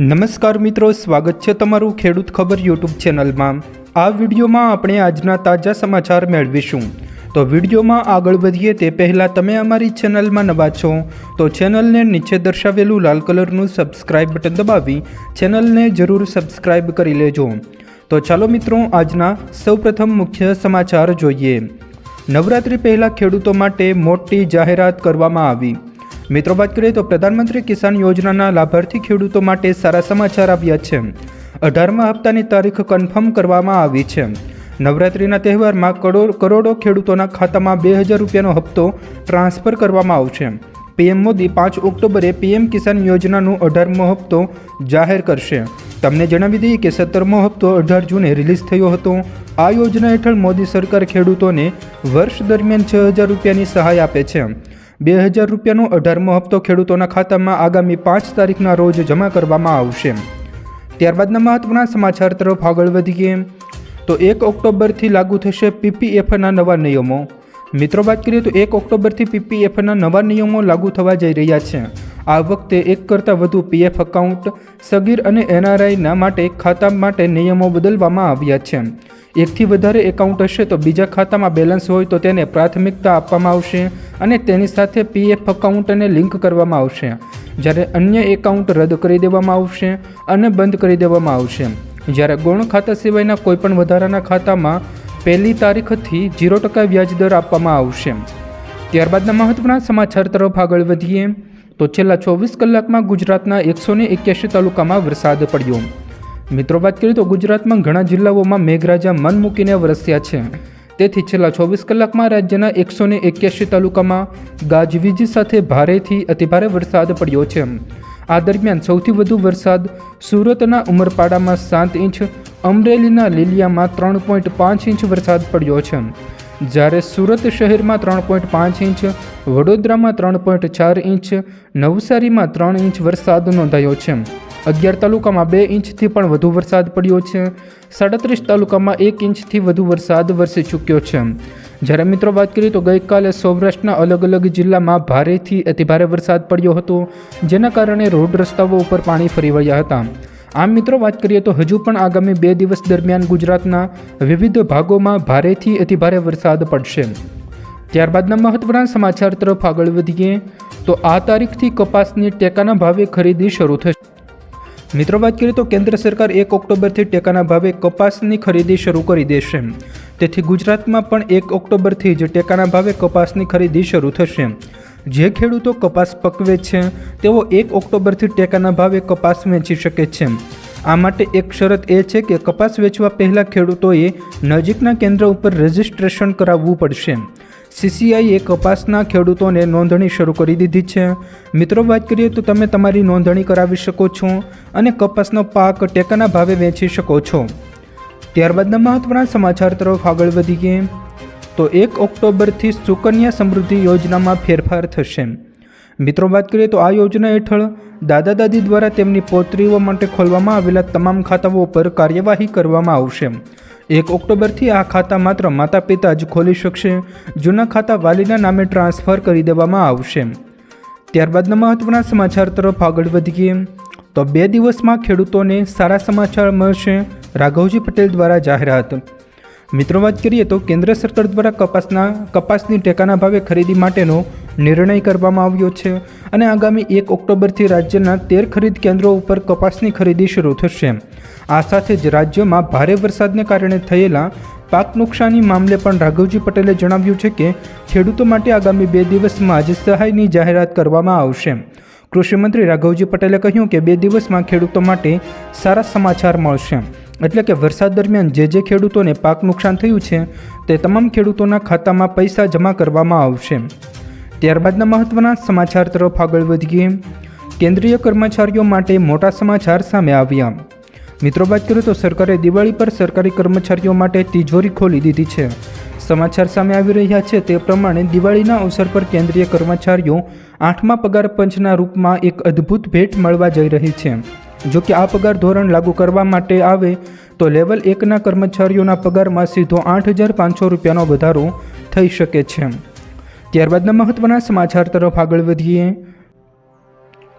નમસ્કાર મિત્રો, સ્વાગત છે તમારું ખેડૂત ખબર યુટ્યુબ ચેનલમાં. આ વિડીયોમાં આપણે આજના તાજા સમાચાર મેળવીશું. તો વિડીયોમાં આગળ વધીએ તે પહેલાં તમે અમારી ચેનલમાં નવા છો, તો ચેનલને નીચે દર્શાવેલું લાલ કલરનું સબસ્ક્રાઇબ બટન દબાવી ચેનલને જરૂર સબસ્ક્રાઇબ કરી લેજો. તો ચાલો મિત્રો, આજના સૌપ્રથમ મુખ્ય સમાચાર જોઈએ. નવરાત્રિ પહેલાં ખેડૂતો માટે મોટી જાહેરાત કરવામાં આવી. મિત્રો, વાત કરીએ તો પ્રધાનમંત્રી કિસાન યોજનાના લાભાર્થી ખેડૂતો માટે સારા સમાચાર આવ્યા છે. અઢારમા હપ્તાની તારીખ કન્ફર્મ કરવામાં આવી છે. નવરાત્રિના તહેવારમાં કરોડ, કરોડો ખેડૂતોના ખાતામાં બે હજાર રૂપિયાનો હપ્તો ટ્રાન્સફર કરવામાં આવશે. પીએમ મોદી પાંચ ઓક્ટોબરે પીએમ કિસાન યોજનાનું અઢારમો હપ્તો જાહેર કરશે. તમને જણાવી દઈએ કે સત્તરમો હપ્તો અઢાર જૂને રિલીઝ થયો હતો. આ યોજના હેઠળ મોદી સરકાર ખેડૂતોને વર્ષ દરમિયાન છ હજાર રૂપિયાની સહાય આપે છે. બે હજાર રૂપિયાનો અઢારમો હપ્તો ખેડૂતોના ખાતામાં આગામી પાંચ તારીખના રોજ જમા કરવામાં આવશે. ત્યારબાદના મહત્વના સમાચાર તરફ આગળ વધીએ. તો એક ઓક્ટોબરથી લાગુ થશે પીપીએફના નવા નિયમો. મિત્રો, વાત કરીએ તો એક ઓક્ટોબરથી પીપીએફના નવા નિયમો લાગુ થવા જઈ રહ્યા છે. આ વખતે એક કરતાં વધુ પીએફ એકાઉન્ટ સગીર અને એનઆરઆઈના માટે ખાતા માટે નિયમો બદલવામાં આવ્યા છે. એકથી વધારે એકાઉન્ટ હશે તો બીજા ખાતામાં બેલેન્સ હોય તો તેને પ્રાથમિકતા આપવામાં આવશે અને તેની સાથે પીએફ એકાઉન્ટને લિંક કરવામાં આવશે. જ્યારે અન્ય એકાઉન્ટ રદ કરી દેવામાં આવશે અને બંધ કરી દેવામાં આવશે. જ્યારે ગૌણ ખાતા સિવાયના કોઈપણ વધારાના ખાતામાં પહેલી તારીખથી ઝીરો ટકા વ્યાજદર આપવામાં આવશે. ત્યારબાદના મહત્વના સમાચાર તરફ આગળ વધીએ. તો છેલ્લા ચોવીસ કલાકમાં ગુજરાતના એકસો ને એક્યાસી તાલુકામાં વરસાદ પડ્યો. મિત્રો, વાત કરીએ તો ગુજરાતમાં ઘણા જિલ્લાઓમાં મેઘરાજા મન મૂકીને વરસ્યા છે. તેથી છેલ્લા ચોવીસ કલાકમાં રાજ્યના એકસો ને એક્યાસી તાલુકામાં ગાજવીજ સાથે ભારેથી અતિભારે વરસાદ પડ્યો છે. આ દરમિયાન સૌથી વધુ વરસાદ સુરતના ઉમરપાડામાં સાત ઇંચ, અમરેલીના લીલિયામાં ત્રણ પોઈન્ટ પાંચ ઇંચ વરસાદ પડ્યો છે. જ્યારે સુરત શહેરમાં ત્રણ પોઈન્ટ પાંચ ઇંચ, વડોદરામાં ત્રણ પોઈન્ટ ચાર ઇંચ, નવસારીમાં ત્રણ ઇંચ વરસાદ નોંધાયો છે. અગિયાર તાલુકામાં બે ઇંચથી પણ વધુ વરસાદ પડ્યો છે. સાડત્રીસ તાલુકામાં એક ઇંચથી વધુ વરસાદ વરસી ચૂક્યો છે. જ્યારે મિત્રો વાત કરીએ તો ગઈકાલે સૌરાષ્ટ્રના અલગ અલગ જિલ્લામાં ભારેથી અતિભારે વરસાદ પડ્યો હતો, જેના કારણે રોડ રસ્તાઓ ઉપર પાણી ફરી વળ્યા હતા. આમ મિત્રો વાત કરીએ તો હજુ પણ આગામી બે દિવસ દરમિયાન ગુજરાતના વિવિધ ભાગોમાં ભારેથી અતિભારે વરસાદ પડશે. ત્યારબાદના મહત્વના સમાચાર તરફ આગળ વધીએ તો આ તારીખથી કપાસની ટેકાના ભાવે ખરીદી શરૂ થશે. મિત્રો વાત કરીએ તો કેન્દ્ર સરકાર એક ઓક્ટોબરથી ટેકાના ભાવે કપાસની ખરીદી શરૂ કરી દેશે. તેથી ગુજરાતમાં પણ એક ઓક્ટોબરથી જ ટેકાના ભાવે કપાસની ખરીદી શરૂ થશે. જે ખેડૂતો કપાસ પકવે છે, તેઓ એક ઓક્ટોબરથી ટેકાના ભાવે કપાસ વેચી શકે છે. આ માટે એક શરત એ છે કે કપાસ વેચવા પહેલાં ખેડૂતોએ નજીકના કેન્દ્ર ઉપર રજિસ્ટ્રેશન કરાવવું પડશે. સીસીઆઈએ કપાસના ખેડૂતોને નોંધણી શરૂ કરી દીધી છે. મિત્રો, વાત કરીએ તો તમે તમારી નોંધણી કરાવી શકો છો અને કપાસનો પાક ટેકાના ભાવે વેચી શકો છો. ત્યારબાદના મહત્વના સમાચાર તરફ આગળ વધીએ. તો એક ઓક્ટોબરથી સુકન્યા સમૃદ્ધિ યોજનામાં ફેરફાર થશે. મિત્રો, વાત કરીએ તો આ યોજના હેઠળ દાદા દાદી દ્વારા તેમની પૌત્રીઓ માટે ખોલવામાં આવેલા તમામ ખાતાઓ પર કાર્યવાહી કરવામાં આવશે. એક ઓક્ટોબરથી આ ખાતા માત્ર માતા પિતા જ ખોલી શકશે, જૂના ખાતા વાલીના નામે ટ્રાન્સફર કરી દેવામાં આવશે. ત્યારબાદના મહત્વના સમાચાર તરફ આગળ વધીએ. તો બે દિવસમાં ખેડૂતોને સારા સમાચાર મળશે. રાઘવજી પટેલ દ્વારા જાહેરાત. મિત્રો, વાત કરીએ તો કેન્દ્ર સરકાર દ્વારા કપાસના, કપાસની ટેકાના ભાવે ખરીદી માટેનો નિર્ણય કરવામાં આવ્યો છે અને આગામી એક ઓક્ટોબરથી રાજ્યના તેર ખરીદ કેન્દ્રો ઉપર કપાસની ખરીદી શરૂ થશે. આ સાથે જ રાજ્યમાં ભારે વરસાદને કારણે થયેલા પાક નુકસાની મામલે પણ રાઘવજી પટેલે જણાવ્યું છે કે ખેડૂતો માટે આગામી બે દિવસમાં જ સહાયની જાહેરાત કરવામાં આવશે. કૃષિમંત્રી રાઘવજી પટેલે કહ્યું કે બે દિવસમાં ખેડૂતો માટે સારા સમાચાર મળશે. એટલે કે વરસાદ દરમિયાન જે જે ખેડૂતોને પાક નુકસાન થયું છે, તે તમામ ખેડૂતોના ખાતામાં પૈસા જમા કરવામાં આવશે. ત્યારબાદના મહત્ત્વના સમાચાર તરફ આગળ વધીએ. કેન્દ્રીય કર્મચારીઓ માટે મોટા સમાચાર સામે આવ્યા. મિત્રો, વાત કરીએ તો સરકારે દિવાળી પર સરકારી કર્મચારીઓ માટે તિજોરી ખોલી દીધી છે. સમાચાર સામે આવી રહ્યા છે તે પ્રમાણે દિવાળીના અવસર પર કેન્દ્રીય કર્મચારીઓ આઠમા પગાર પંચના રૂપમાં એક અદ્ભુત ભેટ મળવા જઈ રહી છે. જો કે આ પગાર ધોરણ લાગુ કરવા માટે આવે, તો લેવલ એકના કર્મચારીઓના પગારમાં સીધો આઠ હજાર પાંચસો રૂપિયાનો વધારો થઈ શકે છે. ત્યારબાદના મહત્ત્વના સમાચાર તરફ આગળ વધીએ.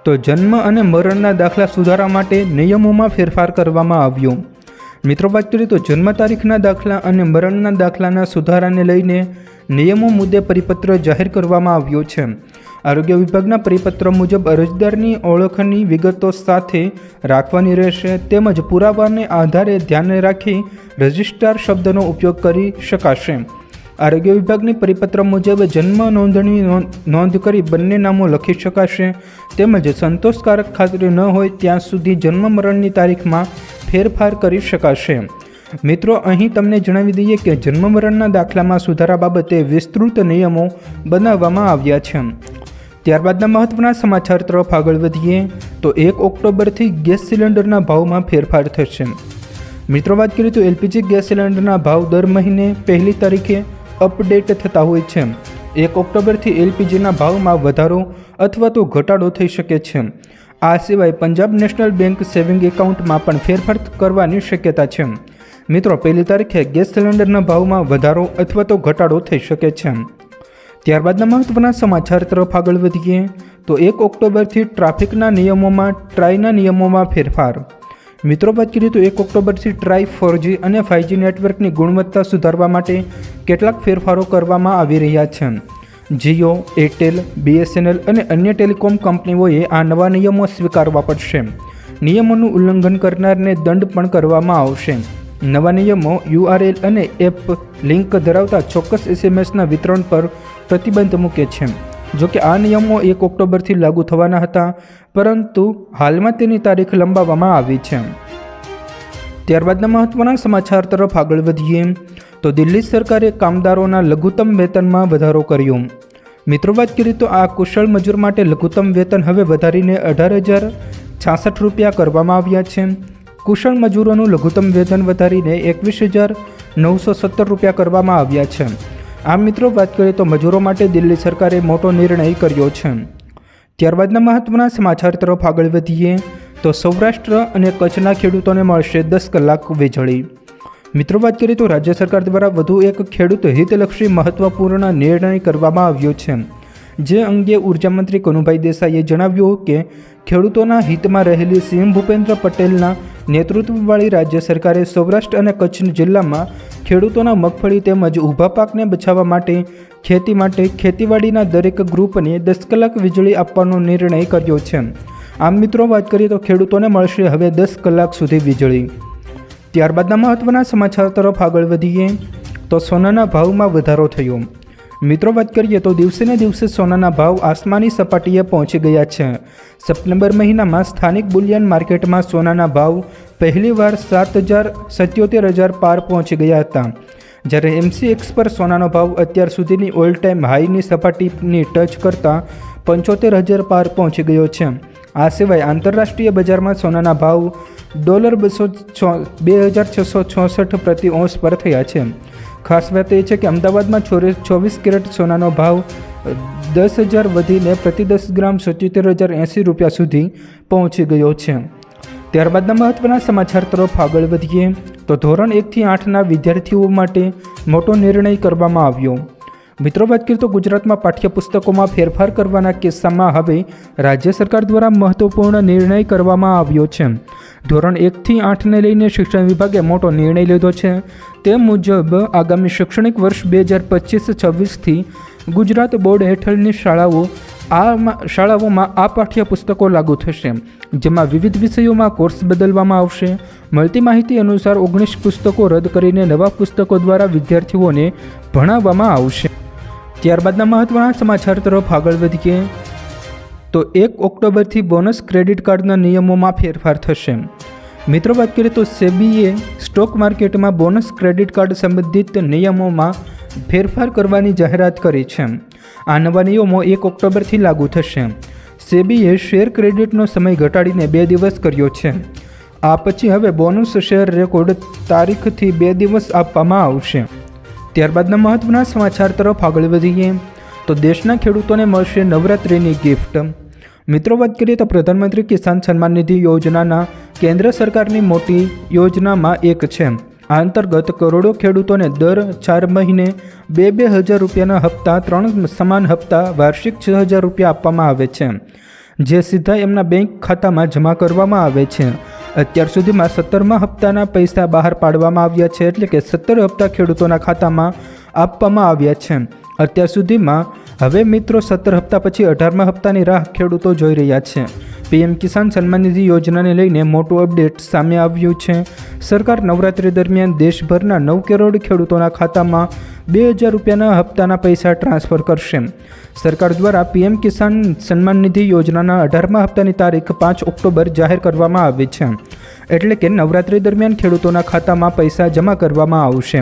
તો જન્મ અને મરણના દાખલા સુધારા માટે નિયમોમાં ફેરફાર કરવામાં આવ્યો. મિત્રો, વાત કરીએ તો જન્મ તારીખના દાખલા અને મરણના દાખલાના સુધારાને લઈને નિયમો મુદ્દે પરિપત્ર જાહેર કરવામાં આવ્યો છે. આરોગ્ય વિભાગના પરિપત્ર મુજબ અરજદારની ઓળખની વિગતો સાથે રાખવાની રહેશે તેમજ પુરાવાને આધારે ધ્યાને રાખી રજિસ્ટ્રાર શબ્દનો ઉપયોગ કરી શકાશે. આરોગ્ય વિભાગની પરિપત્ર મુજબ જન્મ નોંધણી નોંધ- નોંધ કરી બંને નામો લખી શકાશે તેમજ સંતોષકારક ખાતરી ન હોય ત્યાં સુધી જન્મ મરણની તારીખમાં ફેરફાર કરી શકાશે. મિત્રો, અહીં તમને જણાવી દઈએ કે જન્મ મરણના દાખલામાં સુધારા બાબતે વિસ્તૃત નિયમો બનાવવામાં આવ્યા છે. ત્યારબાદના મહત્વના સમાચાર તરફ આગળ વધીએ, તો એક ઓક્ટોબરથી ગેસ સિલિન્ડરના ભાવમાં ફેરફાર થશે. મિત્રો, વાત કરીએ તો એલપીજી ગેસ સિલિન્ડરના ભાવ દર મહિને પહેલી તારીખે અપડેટ થતા હોય છે. એક ઓક્ટોબરથી એલપીજીના ભાવમાં વધારો અથવા તો ઘટાડો થઈ શકે છે. આ સિવાય પંજાબ નેશનલ બેંક સેવિંગ એકાઉન્ટમાં પણ ફેરફાર કરવાની શક્યતા છે. મિત્રો, પહેલી તારીખે ગેસ સિલિન્ડરના ભાવમાં વધારો અથવા તો ઘટાડો થઈ શકે છે. ત્યારબાદના મહત્વના સમાચાર તરફ આગળ વધીએ, તો એક ઓક્ટોબરથી ટ્રાફિકના નિયમોમાં, ટ્રાયના નિયમોમાં ફેરફાર. મિત્રો, વાત કરીએ તો એક ઓક્ટોબરથી ટ્રાય ફોરજી અને ફાઇવજી નેટવર્કની ગુણવત્તા સુધારવા માટે કેટલાક ફેરફારો કરવામાં આવી રહ્યા છે. જીઓ, એરટેલ, બીએસએનએલ અને અન્ય ટેલિકોમ કંપનીઓએ આ નવા નિયમો સ્વીકારવા પડશે. નિયમોનું ઉલ્લંઘન કરનારને દંડ પણ કરવામાં આવશે. નવા નિયમો યુઆરએલ અને એપ લિંક ધરાવતા ચોક્કસ એસએમએસના વિતરણ પર પ્રતિબંધ મૂકે છે. જોકે આ નિયમો એક ઓક્ટોબરથી લાગુ થવાના હતા, પરંતુ હાલમાં તેની તારીખ લંબાવવામાં આવી છે. ત્યારબાદના મહત્વના સમાચાર તરફ આગળ વધીએ, તો દિલ્હી સરકારે કામદારોના લઘુત્તમ વેતનમાં વધારો કર્યો. મિત્રો, વાત કરીએ તો આ કુશળ મજૂર માટે લઘુત્તમ વેતન હવે વધારીને અઢાર હજાર છાસઠ રૂપિયા કરવામાં આવ્યા છે. કુશળ મજૂરોનું લઘુત્તમ વેતન વધારીને એકવીસ હજાર નવસો સત્તર રૂપિયા કરવામાં આવ્યા છે. આમ મિત્રો, વાત કરીએ તો મજૂરો માટે દિલ્હી સરકારે મોટો નિર્ણય કર્યો છે. ત્યારબાદના મહત્વના સમાચાર તરફ આગળ વધીએ, તો સૌરાષ્ટ્ર અને કચ્છના ખેડૂતોને મળશે દસ કલાક વીજળી. મિત્રો, વાત કરીએ તો રાજ્ય સરકાર દ્વારા વધુ એક ખેડૂત હિતલક્ષી મહત્વપૂર્ણ નિર્ણય કરવામાં આવ્યો છે. જે અંગે ઉર્જામંત્રી કનુભાઈ દેસાઈએ જણાવ્યું કે ખેડૂતોના હિતમાં રહેલી સીએમ ભૂપેન્દ્ર પટેલના નેતૃત્વવાળી રાજ્ય સરકારે સૌરાષ્ટ્ર અને કચ્છ જિલ્લામાં ખેડૂતોના મગફળી તેમજ ઊભા પાકને બચાવવા માટે ખેતી માટે ખેતીવાડીના દરેક ગ્રુપને દસ કલાક વીજળી આપવાનો નિર્ણય કર્યો છે. આમ મિત્રો, વાત કરીએ તો ખેડૂતોને મળશે હવે દસ કલાક સુધી વીજળી. ત્યારબાદના મહત્વના સમાચાર તરફ આગળ વધીએ, તો સોનાના ભાવમાં વધારો થયો. મિત્રો, વાત કરીએ તો દિવસે ને દિવસે સોનાના ભાવ આસમાની સપાટીએ પહોંચી ગયા છે. સપ્ટેમ્બર મહિનામાં સ્થાનિક બુલિયન માર્કેટમાં સોનાના ભાવ પહેલીવાર સાત હજાર સત્યોતેર હજાર પાર પહોંચી ગયા હતા. જ્યારે એમસીએક્સ પર સોનાનો ભાવ અત્યાર સુધીની ઓલ ટાઈમ હાઈની સપાટીની ટચ કરતાં પંચોતેર હજાર પાર પહોંચી ગયો છે. આ સિવાય આંતરરાષ્ટ્રીય બજારમાં સોનાના ભાવ ડોલર બસો બે હજાર છસો છોસઠ પ્રતિ ઓંશ પર થયા છે. ખાસ વાત એ છે કે અમદાવાદમાં ચોવીસ કેરેટ સોનાનો ભાવ દસ હજાર વધીને પ્રતિ દસ ગ્રામ સત્યોતેર હજાર એંસી રૂપિયા સુધી પહોંચી ગયો છે. ત્યારબાદના મહત્વના સમાચાર તરફ આગળ વધીએ, તો ધોરણ એકથી આઠના વિદ્યાર્થીઓ માટે મોટો નિર્ણય કરવામાં આવ્યો. મિત્રો, વાત કરીએ તો ગુજરાતમાં પાઠ્યપુસ્તકોમાં ફેરફાર કરવાના કિસ્સામાં હવે રાજ્ય સરકાર દ્વારા મહત્વપૂર્ણ નિર્ણય કરવામાં આવ્યો છે. ધોરણ એકથી આઠને લઈને શિક્ષણ વિભાગે મોટો નિર્ણય લીધો છે. તે મુજબ, આગામી શૈક્ષણિક વર્ષ બે હજાર પચીસ છવ્વીસથી ગુજરાત બોર્ડ હેઠળની શાળાઓ આ શાળાઓમાં આ પાઠ્યપુસ્તકો લાગુ થશે, જેમાં વિવિધ વિષયોમાં કોર્સ બદલવામાં આવશે. મળતી માહિતી અનુસાર ઓગણીસ પુસ્તકો રદ કરીને નવા પુસ્તકો દ્વારા વિદ્યાર્થીઓને ભણાવવામાં આવશે. ત્યારબાદના મહત્વના સમાચાર તરફ આગળ વધીએ. તો એક ઓક્ટોબરથી બોનસ ક્રેડિટ કાર્ડના નિયમોમાં ફેરફાર થશે. મિત્રો વાત કરીએ તો સેબીએ સ્ટોક માર્કેટમાં બોનસ ક્રેડિટ કાર્ડ સંબંધિત નિયમોમાં ફેરફાર કરવાની જાહેરાત કરી છે. આ નવા નિયમો એક ઓક્ટોબરથી લાગુ થશે. સેબીએ શેર ક્રેડિટનો સમય ઘટાડીને બે દિવસ કર્યો છે. આ પછી હવે બોનસ શેર રેકોર્ડ તારીખથી બે દિવસ આપવામાં આવશે. ત્યારબાદના મહત્વના સમાચાર તરફ આગળ વધીએ. તો દેશના ખેડૂતોને મળશે નવરાત્રિની ગિફ્ટ. મિત્રો, વાત કરીએ તો પ્રધાનમંત્રી કિસાન સન્માન નિધિ યોજનાના કેન્દ્ર સરકારની મોટી યોજનામાં એક છે. આ અંતર્ગત કરોડો ખેડૂતોને દર ચાર મહિને બે બે હજાર રૂપિયાના હપ્તા, ત્રણ સમાન હપ્તા, વાર્ષિક છ હજાર રૂપિયા આપવામાં આવે છે, જે સીધા એમના બેંક ખાતામાં જમા કરવામાં આવે છે. અત્યાર સુધીમાં સત્તરમા હપ્તાના પૈસા બહાર પાડવામાં આવ્યા છે, એટલે કે સત્તર હપ્તા ખેડૂતોના ખાતામાં આપવામાં આવ્યા છે. અત્યાર સુધીમાં હવે મિત્રો, સત્તર હપ્તા પછી અઢારમા હપ્તાની રાહ ખેડૂતો જોઈ રહ્યા છે. પીએમ કિસાન સન્માન નિધિ યોજનાને લઈને મોટું અપડેટ સામે આવ્યું છે. સરકાર નવરાત્રી દરમિયાન દેશભરના નવ કરોડ ખેડૂતોના ખાતામાં બે હજાર રૂપિયાના હપ્તાના પૈસા ટ્રાન્સફર કરશે. સરકાર દ્વારા પીએમ કિસાન સન્માન નિધિ યોજનાના અઢારમા હપ્તાની તારીખ પાંચ ઓક્ટોબર જાહેર કરવામાં આવી છે. એટલે કે નવરાત્રી દરમિયાન ખેડૂતોના ખાતામાં પૈસા જમા કરવામાં આવશે.